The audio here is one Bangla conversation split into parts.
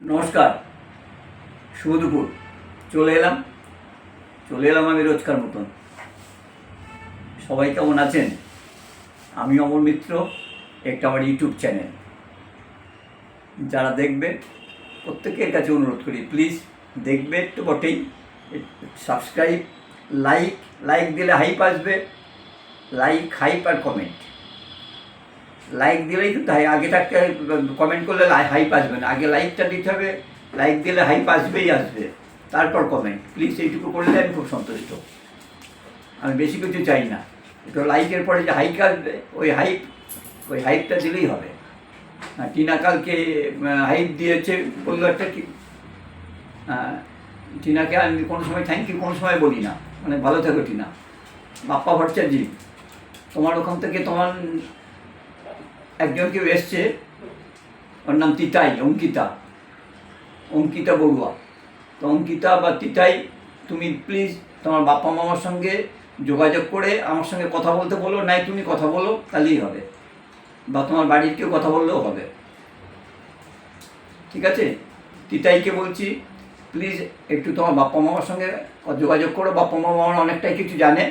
নমস্কার, শুভ দুপুর। চলে এলাম চলে এলাম আমি রোজকার মতন। সবাই কেমন আছেন? আমি অমর মিত্র, একটা আমার ইউটিউব চ্যানেল। যারা দেখবে প্রত্যেকের কাছে অনুরোধ করি প্লিজ দেখবে তো বটেই। সাবস্ক্রাইব লাইক লাইক দিলে হাইপ আসবে। লাইক হাইপ আর কমেন্ট লাইক দিলেই কিন্তু আগে থাকতে কমেন্ট করলে হাইপ আসবে না। আগে লাইকটা দিতে হবে লাইক দিলে হাইপ আসবেই আসবে। তারপর কমেন্ট প্লিজ এইটুকু করলে আমি খুব সন্তুষ্ট। আমি বেশি কিছু চাই না। একটু লাইকের পরে যে হাইক আসবে ওই হাইপ ওই হাইপটা দিলেই হবে। আর টিনা কালকে হাইপ দিয়েছে বলল একটা কি আহ, টিনাকে আমি কোনো সময় থ্যাংক ইউ কোনো সময় বলি না। মানে ভালো থেকো টিনা। বাপ্পা ভট্টাচার্যি তোমার ওখান থেকে তোমার একজন কেউ এসছে, ওর নাম তিতাই, অঙ্কিতা। অঙ্কিতা বড়ুয়া। তো অঙ্কিতা বা তিতাই, তুমি প্লিজ তোমার বাপ্পা মামার সঙ্গে যোগাযোগ করে আমার সঙ্গে কথা বলতে বলো, নাই তুমি কথা বলো, তাহলেই হবে। বা তোমার বাড়ির কেউ কথা বললেও হবে। ঠিক আছে? তিতাইকে বলছি প্লিজ একটু তোমার বাপ্পা মামার সঙ্গে যোগাযোগ করো। বাপ্পা মামা অনেকটাই কিছু জানে।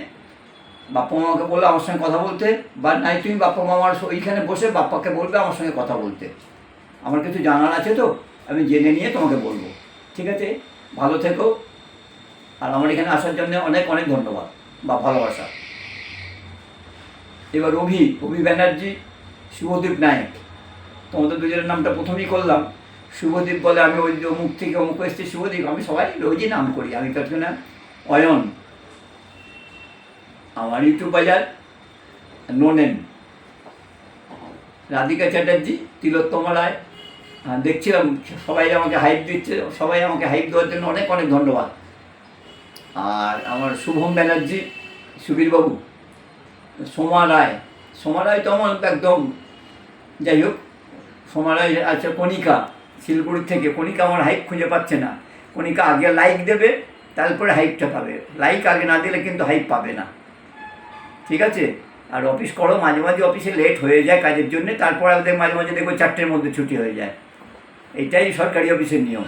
বাপ্পা মামাকে বললে আমার সঙ্গে কথা বলতে, বা নাই তুমি বাপ্পা মামার ওইখানে বসে বাপ্পাকে বলবে আমার সঙ্গে কথা বলতে। আমার কিছু জানার আছে তো, আমি জেনে নিয়ে তোমাকে বলব। ঠিক আছে? ভালো থেকো। আর আমার এখানে আসার জন্য অনেক অনেক ধন্যবাদ, বা ভালোবাসা। এবার অভি অভি ব্যানার্জি, শুভদীপ নায়ক। তোমাদের দুজনের নামটা প্রথমেই করলাম। শুভদীপ বলে আমি ওই অমুক থেকে অমুক এসেছি, শুভদীপ, আমি সবাই রোজই নাম করি, আমি তার জন্য অয়ন। আমার ইউটিউব বাজার নো নেম রাধিকা চ্যাটার্জি তিলোত্তমা রায়। হ্যাঁ, দেখছিলাম সবাই আমাকে হাইপ দিচ্ছে সবাই আমাকে হাইপ দেওয়ার জন্য অনেক অনেক ধন্যবাদ। আর আমার শুভম ব্যানার্জি সুবীরবাবু সোমা রায়। সোমা রায় তো আমার একদম যাই হোক সোমা রায় আছে কণিকা শিলপুর থেকে। কণিকা আমার হাইপ খুঁজে পাচ্ছে না। কণিকা আগে লাইক দেবে তারপরে হাইপটা পাবে। লাইক আগে না দিলে কিন্তু হাইপ পাবে না। ঠিক আছে? আর অফিস করো মাঝে মাঝে অফিসে লেট হয়ে যায় কাজের জন্য তারপর আমাদের মাঝে মাঝে দেখব চারটের মধ্যে ছুটি হয়ে যায়। এটাই সরকারি অফিসের নিয়ম।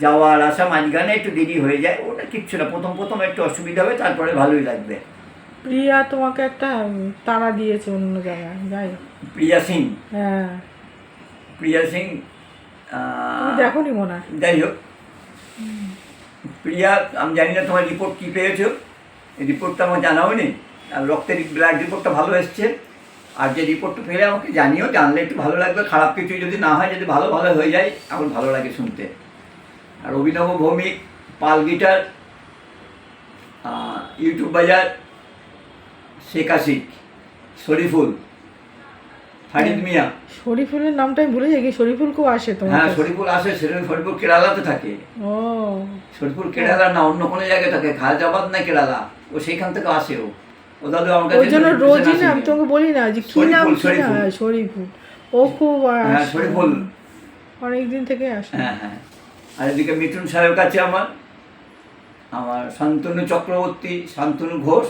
যাওয়া আর আসা মাঝখানে একটু দেরি হয়ে যায় ওটা কিচ্ছু না। প্রথম প্রথম একটু অসুবিধা হবে তারপরে ভালোই লাগবে। প্রিয়া তোমাকে একটা তাড়া দিয়েছে অন্য জায়গায় যাই। প্রিয়া সিং? হ্যাঁ। প্রিয়া সিং তুমি দেখোনি মনে হয়? যাই হোক। প্রিয়া আমি জানি না তোমার রিপোর্ট কী পেয়েছ। রিপোর্টটা আমার জানাও নি রক্তের ব্লাড রিপোর্টটা ভালো এসছে। আর যে রিপোর্টটা পেলে আমাকে জানিও জানলে একটু ভালো লাগবে। খারাপ কিছু যদি না হয় যদি ভালো ভালো হয়ে যায় আমার ভালো লাগে শুনতে। আর অভিনব ভৌমিক পাল গিটার ইউটিউব বাজার শেখ আশিক শরীফুল ফারিদ মিয়া। শরীফুলের নামটা আমি ভুলে যাই কি শরীফুল খুব আসে তো হ্যাঁ? শরীফুল আসে শরীফ শরীফুল কেরালাতে থাকে। ও। শরীফুল কেরালা না অন্য কোনো জায়গায় থাকে খাজাবাদ না কেরালা? ও সেইখান থেকে আসে ও। জন্য রোজই না আমি তোমাকে বলি না যে কি নাম কি না শরীফুল। হ্যাঁ, ও খুব হ্যাঁ শরীফুল। অনেক দিন থেকে আসে। হ্যাঁ হ্যাঁ। আর এদিকে মিঠুন সাহেব কাছে আমার আমার শান্তনু চক্রবর্তী শান্তনু ঘোষ।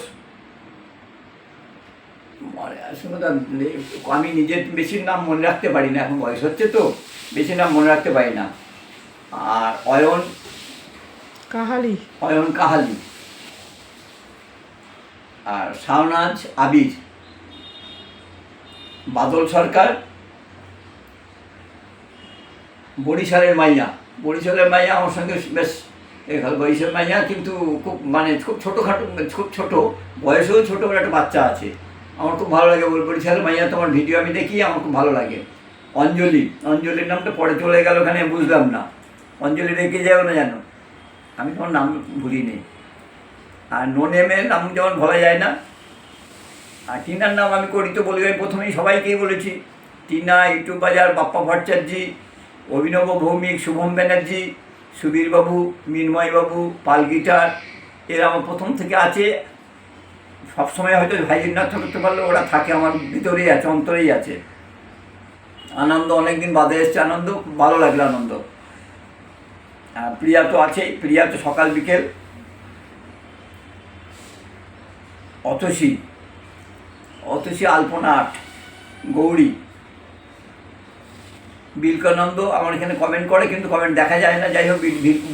আমি নিজের বেশি নাম মনে রাখতে পারি না এখন বয়স হচ্ছে তো বেশি নাম মনে রাখতে পারি না। আর অয়ন কাহালি। অয়ন কাহালি। আর শাহনাজ আবির বাদল সরকার, বরিশালের মাইয়া। বরিশালের মাইয়া আমার সঙ্গে বেশ বরিশাল মাইয়া কিন্তু খুব মানে খুব ছোটোখাটো, খুব ছোট, বয়সেও ছোটো একটা বাচ্চা আছে। আমার খুব ভালো লাগে বরিশালের মাইয়া, তোমার ভিডিও আমি দেখি, আমার খুব ভালো লাগে। অঞ্জলি, অঞ্জলির নামটা পরে চলে গেল ওখানে, বুঝলাম না। অঞ্জলি রেখে যাও না জানো আমি তোমার নাম ভুলি নেই আর নো নেমের নাম যেমন বলা যায় না। আর টিনার নাম আমি করি তো বলি প্রথমেই সবাইকেই বলেছি। টিনা ইউটিউব বাজার, বাপ্পা ভট্টাচার্যি, অভিনব ভৌমিক, শুভম ব্যানার্জি, সুবীরবাবু, মিনময়বাবু, পাল গিটার, এরা আমার প্রথম থেকে আছে। সবসময় হয়তো ভাইজির না করতে পারলে ওরা থাকে, আমার ভিতরেই আছে, অন্তরেই আছে। আনন্দ অনেকদিন বাদে এসছে, আনন্দ, ভালো লাগল আনন্দ। আর প্রিয়া তো আছেই, প্রিয়া তো সকাল বিকেল। অতসী অতসী আলপনা আট, গৌরী। বিলকানন্দ আমার এখানে কমেন্ট করে, কিন্তু কমেন্ট দেখা যায় না। যাই হোক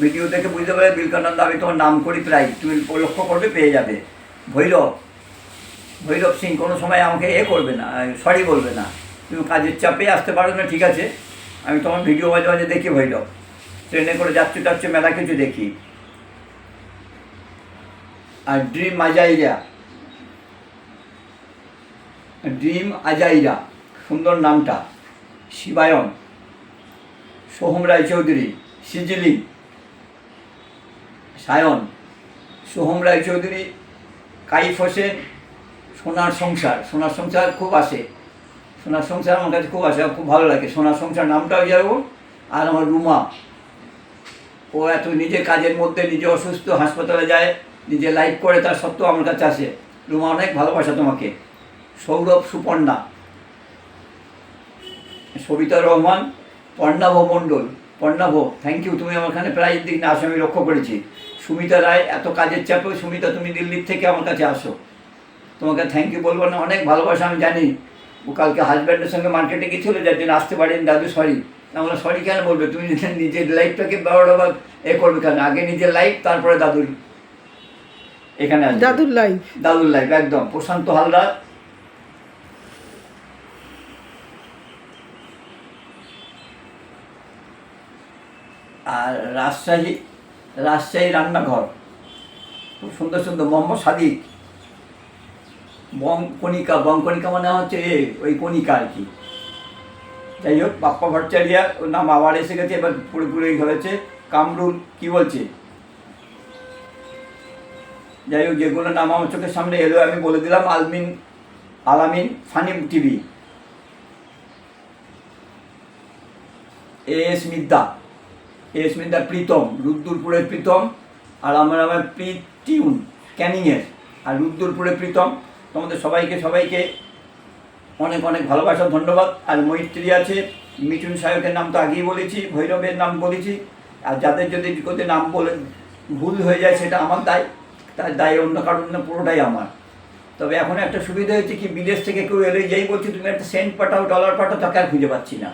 ভিডিও দেখে বুঝতে পারে বিলকানন্দ, আমি তোমার নাম করি প্রায়। তুমি লক্ষ্য করবে, পেয়ে যাবে। ভৈরব ভৈরব সিং, কোনো সময় আমাকে এ করবে না সরি বলবে না। তুমি কাজের চাপে আসতে পারো না, ঠিক আছে? আমি তোমার ভিডিও মাঝে মাঝে দেখি ভৈরব। ট্রেনে করে যাচ্ছে টাচ্ছে মেলা কিছু দেখি। আর ড্রিম আজাইরা ড্রিম সুন্দর নামটা, শিবায়ন, সোহম রায়চৌধুরী, সিজিলি, সায়ন, সোহম রায়চৌধুরী, কাইফ হোসেন, সোনার সংসার সোনার সংসার খুব আসে, সোনার সংসার আমার কাছে খুব আসে খুব ভালো লাগে, সোনার সংসার নামটাও যেরকম আর আমার রুমা, ও এত নিজে কাজের মধ্যে নিজে অসুস্থ, হাসপাতালে যায়, নিজে লাইভ করে, তার সত্ত্বেও আমার কাছে আসে, রুমা অনেক ভালোবাসা তোমাকে সৌরভ সুপর্ণা সবিতা রহমান পর্ণাভ মণ্ডল। পর্ণাভ থ্যাংক ইউ তুমি আমার এখানে প্রায় দিক না আসো আমি লক্ষ্য করেছি। সুমিতা রায় এত কাজের চাপেও সুমিতা তুমি দিল্লির থেকে আমার কাছে আসো। তোমাকে থ্যাংক ইউ বলব না অনেক ভালোবাসা আমি জানি। ও কালকে হাজব্যান্ডের সঙ্গে মার্কেটে গেছিল যার জন্য আসতে পারিনি। দাদু সরি আমরা সরি কেন বলবে? তুমি নিজের- লাইফটাকে বারোটা বা এ করবে কেন? আগে নিজের লাইফ তারপরে দাদুর। এখানে দাদুর লাইফ দাদুর লাইফ একদম। প্রশান্ত হালদার আর রাজশাহী রাজশাহী রান্নাঘর। খুব সুন্দর সুন্দর। মোহাম্মদ সাদিক। বং কণিকা বং কণিকা মানে হচ্ছে এ, ওই কণিকা আর কি। যাই হোক, বাপ্পা ভট্টাচারিয়া, ওর নাম আবার এসে গেছে, এবার পুরোপুরি হয়েছে কামরুল, কি বলছে? যাই হোক, যেগুলো নাম আমার চোখের সামনে এলো, আমি বলে দিলাম, আলমিন, Alamin ফানিম TV. A S Midda. A S Pritam, রুদ্দুরপুরের Pritam আর আমার আমার প্রীতিউন ক্যানিংয়ের। আর রুদ্দুরপুরের প্রীতম, তোমাদের সবাইকে সবাইকে অনেক অনেক ভালোবাসা, ধন্যবাদ। আর মৈত্রী আছে, মিঠুন সাহেবের নাম তো আগেই বলেছি, ভৈরবের নাম বলেছি। আর যাদের যদি কোথাও নাম বলে ভুল হয়ে যায়, সেটা আমার দায়। তার দায় অন্য কারণ না, পুরোটাই আমার। তবে এখন একটা সুবিধা হয়েছে কি, বিদেশ থেকে কেউ এলে যেই বলছি, তুমি একটা সেন্ট পাঠাও, ডলার পাঠাও, তাকে আর খুঁজে পাচ্ছি না।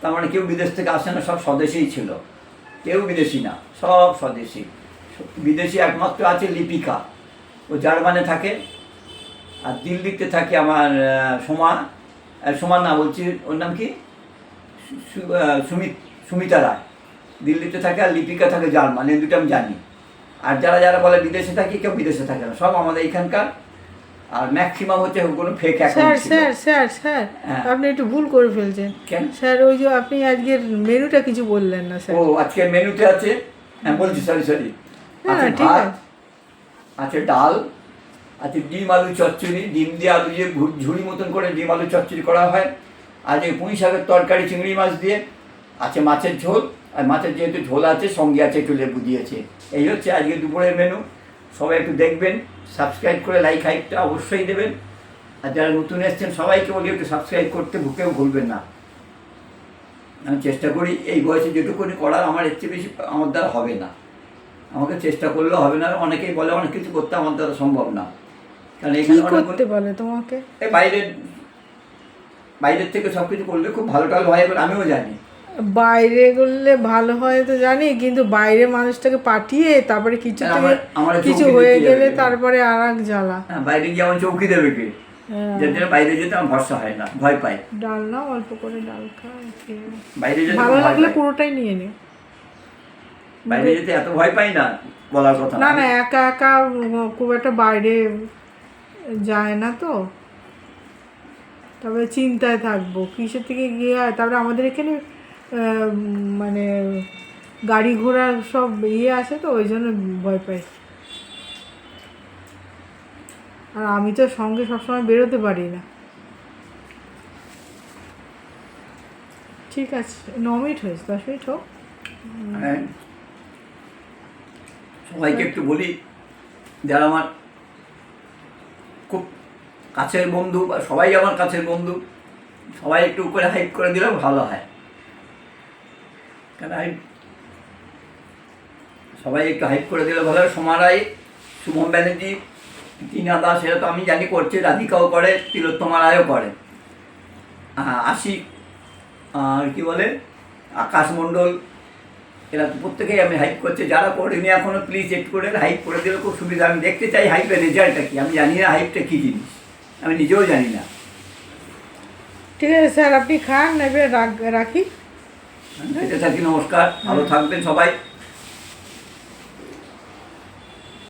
তার মানে কেউ বিদেশ থেকে আসে না, সব স্বদেশেই ছিল। কেউ বিদেশি না সব স্বদেশি। বিদেশি একমাত্র আছে লিপিকা। ও জার্মানে থাকে আর দিল্লিতে থাকে আমার সোমা। আহ, সোমা না বলছি ওর নাম কি? সুমিত সুমিতা রায়। দিল্লিতে থাকে আর লিপিকা থাকে জার্মান এই দুটো আমি জানি। আর যারা যারা বলে বিদেশে থাকি কেউ বিদেশে থাকে না। সব আমাদের এখানকার আর ম্যাক্সিমাম হচ্ছে কোনো fake sir sir sir sir. আপনি একটু ভুল করে ফেলছেন। কেন? স্যার ওই যে আপনি আজকের মেনুটা কিছু বললেন না স্যার। ও আজকের মেনুতে আছে হ্যাঁ বলছি সরি সরি আছে ভাত আছে। আছে ডাল আছে ডিম আলু চচ্চড়ি। ডিম দিয়ে আলু দিয়ে ঝুড়ি মতন করে ডিম আলু চচ্চড়ি করা হয়। এই পুঁই শাকের তরকারি চিংড়ি মাছ দিয়ে। আছে মাছের ঝোল আর মাছের যেহেতু ঝোল আছে সঙ্গে আছে একটু লেবু দিয়েছে। এই হচ্ছে আজকে দুপুরের মেনু সবাই একটু দেখবেন সাবস্ক্রাইব করে লাইক হাইকটা অবশ্যই দেবেন। আর যারা নতুন এসছেন সবাইকে বলি একটু সাবস্ক্রাইব করতে ভুকেও ভুলবেন না। আমি চেষ্টা করি এই বয়সে যেটুকুনি করার আমার এর চেয়ে বেশি আমার দ্বারা হবে না। আমাকে চেষ্টা করলেও হবে না অনেকেই বলে অনেক কিছু করতে আমার দ্বারা সম্ভব না। কারণ এখানে করতে বলে তোমাকে? এই বাইরের বাইরের থেকে সব কিছু করলে খুব ভালো টালো হয় বলে আমিও জানি। বাইরে করলে ভালো হয় তো জানি কিন্তু বাইরে মানুষটাকে পাঠিয়ে তারপরে কিছু হ্যাঁ, কিছু হয়ে গেলে তারপরে আর এক জ্বালা। হ্যাঁ বাইরে গিয়ে আমার চৌকি দেবে কে? হ্যাঁ। বাইরে যেতে আমার ভরসা হয় না ভয় পাই। ডাল নাও অল্প করে ডাল নাও। বাইরে যেতে ভালো লাগলে পুরোটাই নিয়ে নিও। বাইরে যেতে এত ভয় পাই না বলার কথা। না না একা একা খুব একটা বাইরে যায় না তো। তবে চিন্তায় থাকব কিসের থেকে গিয়ে হয় তারপরে আমাদের এখানে মানে গাড়ি ঘোড়া সব ইয়ে আছে তো, ওই জন্য ভয় পাই। আর আমি তো সঙ্গে সবসময় বেরোতে পারি না। ঠিক আছে, ন মিনিট হয়েছে, দশ মিনিট হোক। হ্যাঁ। সবাইকে একটু বলি, যারা আমার খুব কাছের বন্ধু বা সবাই আমার কাছের বন্ধু, সবাই একটু করে হাইপ করে দিলেও ভালো হয়। কেন হাইপ সবাই একটু হাইপ করে দিলে ভালো সোমা রায়, শুভম ব্যানার্জি, টিনা দাস, এরা তো আমি জানি করছে, রাধিকাও করে, তিলোত্তমা রায়ও করে। আশিক, আর কি বলে, আকাশ মণ্ডল, এরা তো প্রত্যেকেই আমি হাইপ করছে, যারা করেনি এখনও প্লিজ একটু করে হাইপ করে দিলে খুব সুবিধা। আমি দেখতে চাই হাইপের রেজাল্টটা কি, আমি জানি না হাইপটা কী জিনিস, আমি নিজেও জানি না। ঠিক আছে স্যার, আপনি খান, এবার রাখ- রাখি যেতে থাকি নমস্কার ভালো থাকবেন সবাই।